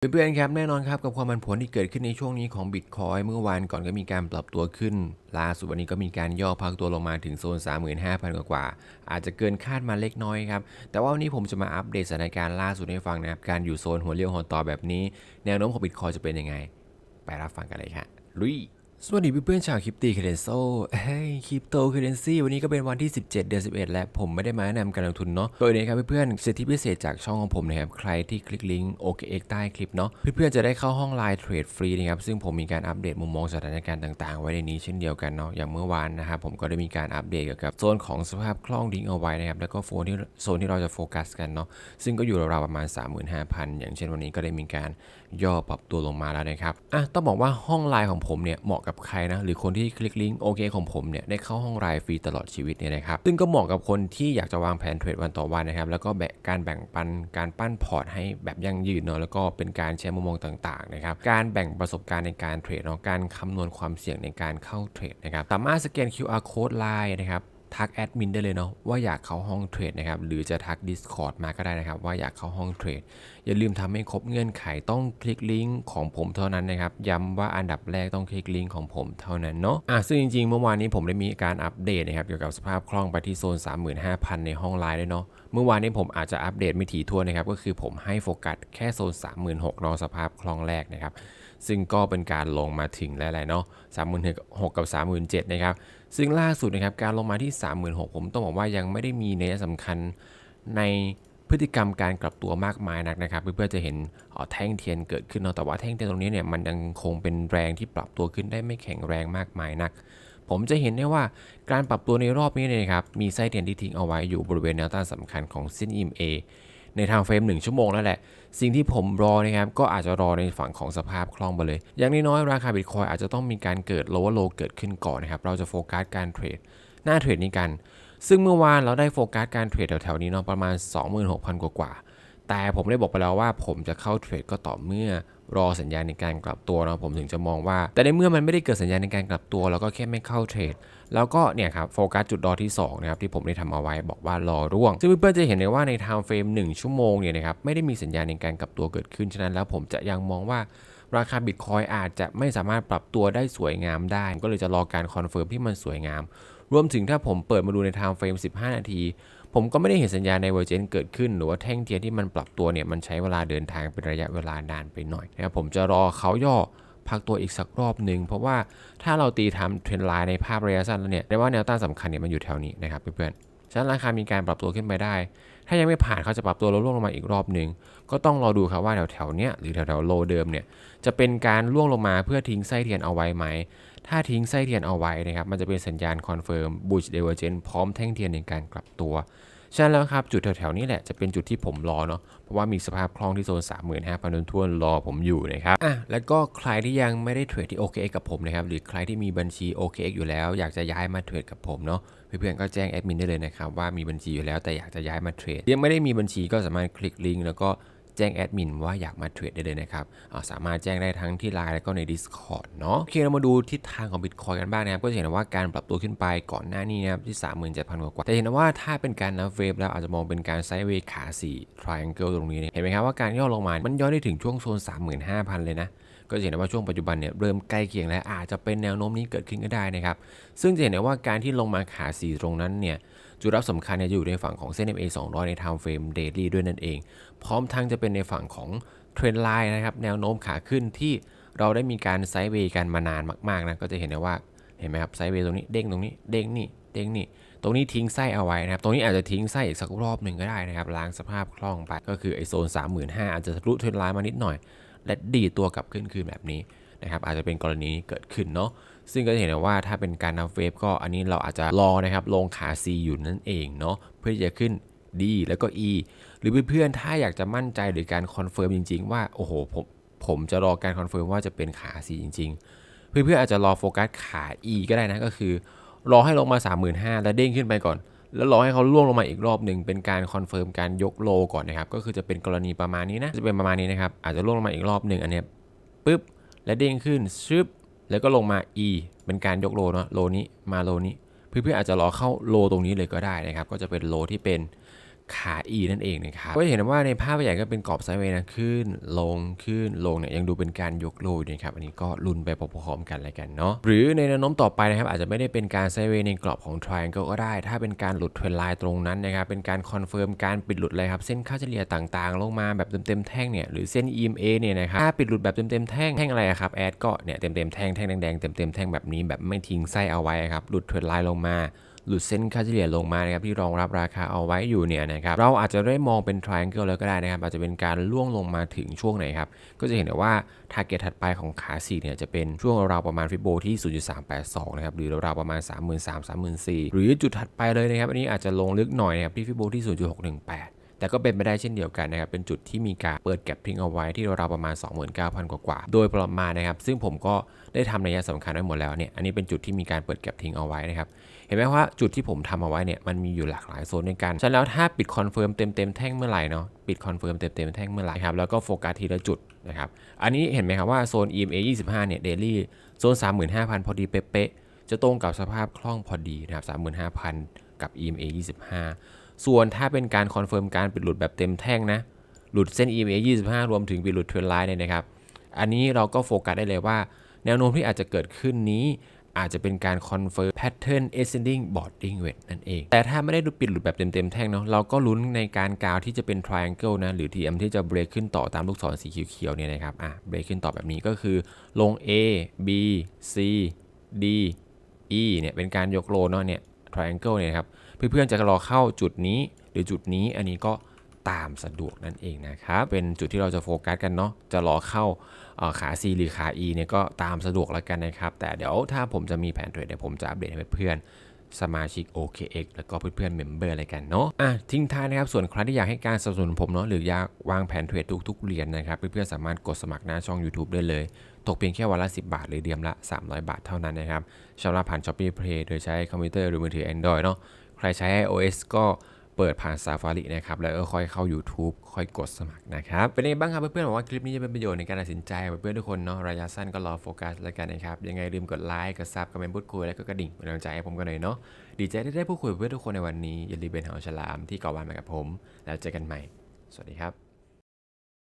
เพื่อนๆครับแน่นอนครับกับความมันผวนที่เกิดขึ้นในช่วงนี้ของบิตคอยเมื่อวานก่อนก็มีการปรับตัวขึ้น ล่าสุดวันนี้ก็มีการย่อพักตัวลงมาถึงโซน 35,000กว่ากว่า อาจจะเกินคาดมาเล็กน้อยครับ แต่ว่าวันนี้ผมจะมาอัปเดตสถานการณ์ล่าสุดให้ฟังนะครับการอยู่โซนหัวเรียวหัวต่อแบบนี้ แนวโน้มของบิตคอยจะเป็นยังไง ไปรับฟังกันเลยครับลุย สวัสดีเพื่อนๆชาวคริปตีเคเดนโซเฮ้ยคริปโตเคเดนซีวันนี้ก็เป็นวันที่ 17 เดือน 11 และผมไม่ได้มาแนะนำการลงทุนเนาะ โดยนี้ครับเพื่อนๆสิทธิพิเศษจากช่องของผมนะครับ ใครที่คลิกลิงก์ OKX ใต้คลิปเนาะ เพื่อนๆจะได้เข้าห้องไลน์เทรดฟรีนะครับ ซึ่งผมมีการอัปเดตมุมมองสถานการณ์ต่างๆ ไว้ในนี้เช่นเดียวกันเนาะ อย่างเมื่อวานนะครับผมก็ได้มีการอัปเดตเกี่ยวกับโซนของสภาพคล่องดิ้งเอาไว้นะครับ แล้วก็โซนที่โซนที่เราจะโฟกัสกันเนาะ ซึ่งก็อยู่ราวๆประมาณ 35,000 อย่างเช่นวันนี้ก็ได้มีการย่อปรับตัวลงมาแล้วนะครับอะต้องบอกว่าห้องไลน์ของผมเนี่ยเหมาะกับใครนะหรือคนที่คลิกลิงก์โอเคของผมเนี่ยได้เข้าห้องไลน์ฟรีตลอดชีวิตเนี่ยนะครับซึ่งก็เหมาะกับคนที่อยากจะวางแผนเทรดวันต่อวันนะครับแล้วก็แบ่งการแบ่งปันการปั้นพอร์ตให้แบบยั่งยืนเนาะแล้วก็เป็นการแชร์มุมมองต่างๆนะครับการแบ่งประสบการณ์ในการเทรดเนาะการคำนวณความเสี่ยงในการเข้าเทรดนะครับสามารถสแกน QR code ไลน์นะครับ ทักแอดมินได้เลยเนาะว่าอยากเข้าห้องเทรดนะครับหรือจะทัก Discord มาก็ได้นะครับ ว่าอยากเข้าห้องเทรด อย่าลืมทำให้ครบเงื่อนไขต้องคลิกลิงก์ของผมเท่านั้นนะครับย้ำว่าอันดับแรกต้องคลิกลิงก์ของผมเท่านั้นเนาะอะซึ่งจริงๆ เมื่อวานนี้ผมได้มีการอัปเดตนะครับเกี่ยวกับสภาพคล่องไปที่โซน 35,000 ในห้องไลน์ด้วยเนาะเมื่อวานนี้ผมอาจจะอัปเดตไม่ถี่ถ้วนะครับก็คือผมให้โฟกัสแค่โซน 36,000นาะสภาพคล่องแรกนะครับซึ่งก็เป็นการลงมาถึงแล้วแหละเนาะ36,000กับ37,000นะครับ ซึ่งล่าสุดนะครับการลงมาที่ 36,000 ผมต้องบอกว่ายังไม่ได้มีนัยสำคัญในพฤติกรรมการกลับตัวมากมายนักนะครับเพื่อจะเห็นออแท่งเทียนเกิดขึ้นเนาะแต่ว่าแท่งเทียนตรงนี้เนี่ยมันยังคงเป็นแรงที่ปรับตัวขึ้นได้ไม่แข็งแรงมากมายนัก ผมจะเห็นได้ว่าการปรับตัวในรอบนี้เนี่ยครับมีไส้เทียนที่ทิ้งเอาไว้อยู่บริเวณแนวต้านสำคัญของเส้น EMA ในทางเฟรม1 ชั่วโมงแล้วแหละ สิ่งที่ผมรอนะครับก็อาจจะรอในฝั่งของสภาพคล่องไปเลย อย่างน้อยๆราคาบิตคอยอาจจะต้องมีการเกิด lower low เกิดขึ้นก่อนนะครับเราจะโฟกัสการเทรดหน้าเทรดนี้กัน ซึ่งเมื่อวานเราได้โฟกัสการเทรดแถวๆนี้เนาะประมาณ 26,000 กว่าๆ แต่ผมได้บอกไปแล้วว่าผมจะเข้าเทรดก็ต่อเมื่อรอสัญญาณในการกลับตัวเนาะผมถึงจะมองว่า แต่ในเมื่อมันไม่ได้เกิดสัญญาณในการกลับตัวเราก็แค่ไม่เข้าเทรดแล้วก็เนี่ยครับโฟกัสจุดรอที่2นะครับที่ผมได้ทำเอาไว้บอกว่ารอร่วงซึ่งเพื่อนๆจะเห็นเลยว่าในไทม์เฟรม1ชั่วโมงเนี่ยนะครับไม่ได้มีสัญญาณในการกลับตัวเกิดขึ้นฉะนั้นแล้วผมจะยังมองว่าราคาบิตคอยอาจจะไม่สามารถปรับตัวได้สวยงามได้ ก็เลยจะรอการคอนเฟิร์มที่มันสวยงาม รวมถึงถ้าผมเปิดมาดูในไทม์เฟรม15 นาที ผมก็ไม่ได้เห็นสัญญาณในเวอร์เจนเกิดขึ้น หรือว่าแท่งเทียนที่มันปรับตัวเนี่ยมันใช้เวลาเดินทางเป็นระยะเวลานานไปหน่อยนะครับผมจะรอเขาย่อพักตัวอีกสักรอบหนึ่งเพราะว่าถ้าเราตีทำเทรนไลน์ในภาพระยะสั้นแล้วเนี่ยได้ว่าแนวต้านสำคัญเนี่ยมันอยู่แถวนี้นะครับเพื่อนๆฉะนั้นราคามีการปรับตัวขึ้นไปได้ ถ้ายังไม่ผ่านเขาจะปรับตัวลดลงมาอีกรอบหนึ่งก็ต้องรอดูครับว่าแถวแถวๆเนี้ยหรือแถวแถวโลเดิมเนี่ยจะเป็นการล่วงลงมาเพื่อทิ้งไส้เทียนเอาไว้ไหม ถ้าทิ้งไส้เทียนเอาไว้นะครับ มันจะเป็นสัญญาณคอนเฟิร์มบูชเดเวอร์เจนพร้อมแท่งเทียนในการกลับตัวฉะนั้นแล้วครับ จุดแถวๆนี้แหละจะเป็นจุดที่ผมรอเนาะเพราะว่ามีสภาพคล่องที่โซน 35,000ทวนๆรอผมอยู่นะครับอะแล้วก็ใครที่ยังไม่ได้เทรดที่ OKX กับผมนะครับ หรือใครที่มีบัญชี OKX อยู่แล้ว อยากจะย้ายมาเทรดกับผมเนาะเพื่อนๆก็แจ้งแอดมินได้เลยนะครับว่ามีบัญชีอยู่แล้วแต่อยากจะย้ายมาเทรดยังไม่ได้มีบัญชีก็สามารถคลิกลิงก์แล้วก็ แจ้งแอดมินว่าอยากมาเทรดได้เลยนะครับาสามารถแจ้งได้ทั้งที่ Line แล้วก็ใน Discord เนาะโอเคเรามาดูทิศทางของ Bitcoin กันบ้างนะครับก็จะเห็นว่าการปรับตัวขึ้นไปก่อนหน้านี้นะครับที่ 37,000 กว่าแต่เห็นว่าถ้าเป็นการนับเวฟแล้วอาจจะมองเป็นการไซด์เวย์ขา4 triangle ตรงนี้เนี่ยเห็นไหมครับว่าการย่อลงมา มันย่อได้ถึงช่วงโซน 35,000 เลยนะก็จะเห็นได้ว่าช่วงปัจจุบันเนี่ยเริ่มใกล้เคียงแล้วอาจจะเป็นแนวโน้มนี้เกิดขึ้นก็ได้นะครับซึ่งจะเห็นได้ว่าการที่ลงมาขา4ตรงนั้นเนี่ย จุดรับสำคัญจะอยู่ในฝั่งของเส้น MA 200 ใน time frame daily ด้วยนั่นเอง พร้อมทั้งจะเป็นในฝั่งของเทรนไลน์นะครับ แนวโน้มขาขึ้นที่เราได้มีการไซด์เวย์กันมานานมากๆนะ ก็จะเห็นได้ว่า เห็นไหมครับไซด์เวย์ตรงนี้เด้งตรงนี้เด้งนี่เด้งนี่ ตรงนี้ทิ้งไส้เอาไว้นะครับ ตรงนี้อาจจะทิ้งไส้อีกสักรอบหนึ่งก็ได้นะครับ ล้างสภาพคล่องไป ก็คือไอโซน 35,000อาจจะทะลุเทรนไลน์มานิดหน่อย และดีตัวกลับขึ้นคืนแบบนี้ นะครับอาจจะเป็นกรณีนี้เกิดขึ้นเนาะซึ่งก็จะเห็นได้ว่าถ้าเป็นการนับเวฟก็อันนี้เราอาจจะรอนะครับลงขา C อยู่นั่นเองเนาะเพื่อที่จะขึ้น D แล้วก็ E หรือเพื่อนๆถ้าอยากจะมั่นใจหรือการคอนเฟิร์มจริง ๆ ว่าโอ้โหผมผมจะรอการคอนเฟิร์มว่าจะเป็นขา C จริง ๆ เพื่อนๆอาจจะรอโฟกัสขา E ก็ได้นะก็คือ รอให้ลงมา 35,000แล้วเด้งขึ้นไปก่อน แล้วรอให้เขาล่วงลงมาอีกรอบหนึ่งเป็นการคอนเฟิร์มการยกโลก่อนนะครับก็คือจะเป็นกรณีประมาณนี้นะจะเป็นประมาณนี้นะครับอาจจะล่วงลงมาอีกรอบหนึ่งอันเนี้ยปึ๊บ และเด้งขึ้นชึบแล้วก็ลงมา E เป็นการยกโลเนาะโลนี้มาโลนี้ เพื่อนๆอาจจะรอเข้าโลตรงนี้เลยก็ได้นะครับ ก็จะเป็นโลที่เป็น ขา E นั่นเองนะครับ ก็เห็นว่าในภาพใหญ่ก็เป็นกรอบไซด์เวย์นะขึ้น ลงขึ้นลงเนี่ยยังดูเป็นการยกโลอยู่นะครับ อันนี้ก็ลุ้นไปพร้อมๆกันเลยกันเนาะหรือในแนวโน้มต่อไปนะครับอาจจะไม่ได้เป็นการไซด์เวย์ในกรอบของ triangle ก็ได้ ถ้าเป็นการหลุดเทรนไลน์ตรงนั้นนะครับเป็นการคอนเฟิร์มการปิดหลุดเลยครับเส้นค่าเฉลี่ยต่างๆ ลงมาแบบเต็มๆแท่งเนี่ยหรือเส้น EMA เนี่ยนะครับถ้าปิดหลุดแบบเต็มๆแท่งแท่งอะไรอะครับแอดก็เนี่ยเต็มๆแท่งแท่งแดงๆเต็มๆแท่งแบบนี้แบบไม่ทิ้งไส้เอาไว้ครับหลุดเทรนไลน์ลงมา หลุดเส้นค่าเฉลี่ยลงมานะครับที่รองรับราคาเอาไว้อยู่เนี่ยนะครับเราอาจจะได้มองเป็น triangle แล้วก็ได้นะครับ อาจจะเป็นการล่วงลงมาถึงช่วงไหนครับ ก็จะเห็นได้ว่า target ถัดไปของขา4เนี่ยจะเป็นช่วงราวประมาณฟิโบที่ 0.382 นะครับ หรือราวประมาณ 33,000 34,000 หรือจุดถัดไปเลยนะครับ อันนี้อาจจะลงลึกหน่อยนะครับที่ฟิโบที่ 0.618 แต่ก็เป็นไปได้เช่นเดียวกันนะครับเป็นจุดที่มีการเปิดแก็บทิ้งเอาไว้ที่เราประมาณ 29,000 กว่าๆโดยประมาณนะครับ ซึ่งผมก็ได้ทำในัยสำคัญไว้หมดแล้วเนี่ยอันนี้เป็นจุดที่มีการเปิดแก็บทิ้งเอาไว้นะครับเห็นไหมว่าจุดที่ผมทำเอาไว้เนี่ยมันมีอยู่หลากหลายโซนด้วยกันฉะนั้นแล้วถ้าปิดคอนเฟิร์มเต็มๆแท่งเมื่อไหร่เนาะปิดคอนเฟิร์มเต็มๆแท่งเมื่อไหร่ครับแล้วก็โฟกัสทีละจุดนะครับอันนี้เห็นไหมครับว่าโซน EMA 25เนี่ยเดลี่โซน 35,000 พอดีเป๊ะๆจะตรงกับสภาพคล่องพอดีนะครับ35,000 กับ EMA 25 ส่วนถ้าเป็นการคอนเฟิร์มการปิดหลุดแบบเต็มแท่งนะ หลุดเส้น EMA 25 รวมถึงปิดหลุดเทรนไลน์เนี่ยนะครับ อันนี้เราก็โฟกัสได้เลยว่า แนวโน้มที่อาจจะเกิดขึ้นนี้อาจจะเป็นการคอนเฟิร์ม pattern ascending boarding wedge นั่นเอง แต่ถ้าไม่ได้ดูปิดหลุดแบบเต็มๆแท่งเนาะเราก็ลุ้นในการกาวที่จะเป็น triangle นะ หรือ TM ที่จะ break ขึ้นต่อตามลูกศรสีเขียวๆเนี่ยนะครับอะ break ขึ้นต่อแบบนี้ก็คือลง A B C D E เนี่ยเป็นการยกโลเนาะเนี่ย triangle เนี่ยครับ เพื่อนๆจะรอเข้าจุดนี้ หรือจุดนี้อันนี้ก็ตามสะดวกนั่นเองนะครับเป็นจุดที่เราจะโฟกัสกันเนาะจะรอเข้าขา C หรือขา E เนี่ยก็ตามสะดวกแล้วกันนะครับ แต่เดี๋ยวถ้าผมจะมีแผนเทรดเดี๋ยวผมจะอัปเดตให้เพื่อนสมาชิก OKX แล้วก็เพื่อนๆเมมเบอร์อะไรกันเนาะอะทิ้งท้ายนะครับ ส่วนใครที่อยากให้การสนับสนุนผมเนาะหรืออยากวางแผนเทรดทุกๆ เหรียญนะครับ เพื่อนๆสามารถกดสมัครหน้าช่อง YouTube ได้เลย ตกเพียงแค่วันละ 10 บาท หรือเดือนละ 300 บาทเท่านั้นนะครับชำระผ่าน Shopee Play โดยใช้คอมพิวเตอร์หรือมือถือ Android เนาะ ใครใช้ iOS ก็เปิดผ่าน Safari นะครับ แล้วก็ค่อยเข้า YouTube ค่อยกดสมัครนะครับ เป็นยังไงบ้างครับเพื่อนๆบอกว่าคลิปนี้จะเป็นประโยชน์ในการตัดสินใจเพื่อนๆทุกคนเนาะระยะสั้นก็รอโฟกัสแล้วกันนะครับ ยังไงลืมกดไลค์ กดซับ คอมเมนต์พูดคุย แล้วก็กระดิ่งเป็นกำลังใจให้ผมกันหน่อยเนาะ ดีใจที่ได้พูดคุยกับเพื่อนทุกคนในวันนี้อย่าลืมเป็นหอฉลามที่เกาะบ้านมากับผม แล้วเจอกันใหม่ สวัสดีครับ